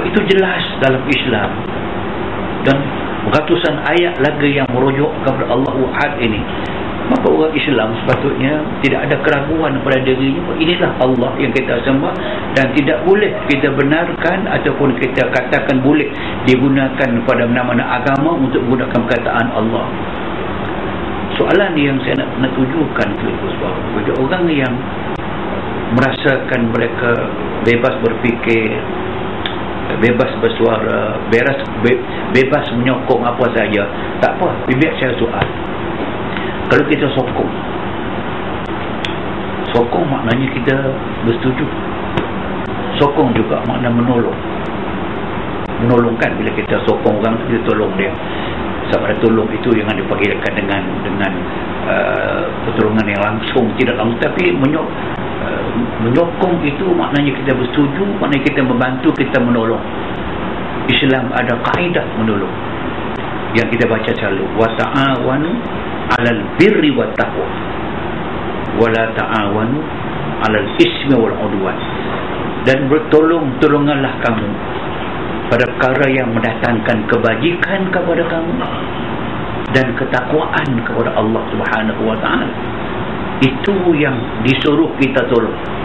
begitu jelas dalam Islam. Dan ratusan ayat lagi yang merujuk kepada Allah Ahad ini. Maka orang Islam sepatutnya tidak ada keraguan pada dirinya. Inilah Allah yang kita sembah. Dan tidak boleh kita benarkan ataupun kita katakan boleh digunakan pada mana-mana agama untuk menggunakan perkataan Allah. Soalan yang saya nak, nak tujukan kepada orang yang merasakan mereka bebas berfikir bebas bersuara bebas, be, bebas menyokong apa saja. Tak apa biar saya soal. Kalau kita sokong sokong maknanya kita bersetuju. Sokong juga makna menolong. Menolongkan bila kita sokong orang kita tolong dia. Sama ada tolong itu yang dipanggilkan dengan dengan uh, pertolongan yang langsung tidak langsung tapi menyok, uh, menyokong itu maknanya kita bersetuju maknanya kita membantu kita menolong. Islam ada kaedah menolong. Yang kita baca selalu wa ta'awanu 'alal birri wat taqwa. Wa la ta'awanu 'alal ismi wal 'udwan. Dan bertolong tolonganlah kamu pada perkara yang mendatangkan kebajikan kepada kamu dan ketakwaan kepada Allah Subhanahu wa taala itu yang disuruh kita tolong